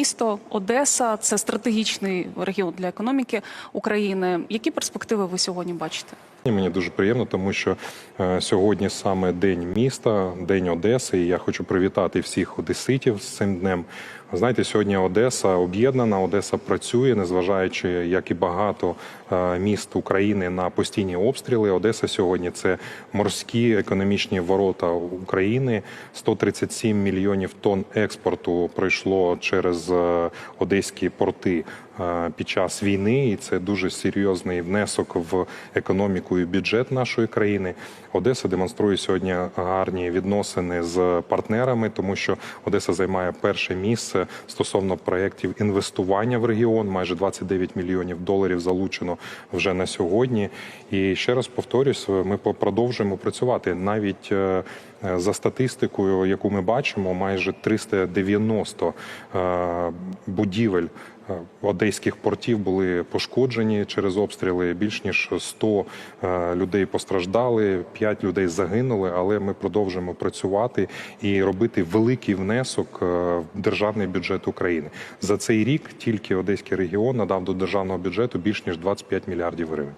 Місто Одеса це стратегічний регіон для економіки України. Які перспективи ви сьогодні бачите? Мені дуже приємно, тому що е, сьогодні саме день міста, день Одеси. І я хочу привітати всіх одеситів з цим днем. Знаєте, сьогодні Одеса об'єднана, Одеса працює, незважаючи, як і багато е, міст України на постійні обстріли. Одеса сьогодні це морські економічні ворота України. 137 мільйонів тонн експорту пройшло через е, одеські порти е, під час війни, і це дуже серйозний внесок в економіку і бюджет нашої країни. Одеса демонструє сьогодні гарні відносини з партнерами, тому що Одеса займає перше місце стосовно проєктів інвестування в регіон. Майже 29 мільйонів доларів залучено вже на сьогодні. І ще раз повторюсь, ми продовжуємо працювати навіть. Е, За статистикою, яку ми бачимо, майже 390 е, будівель е, одеських портів були пошкоджені через обстріли. Більш ніж 100 е, людей постраждали, 5 людей загинули. Але ми продовжуємо працювати і робити великий внесок в державний бюджет України. За цей рік тільки Одеський регіон надав до державного бюджету більш ніж 25 мільярдів гривень.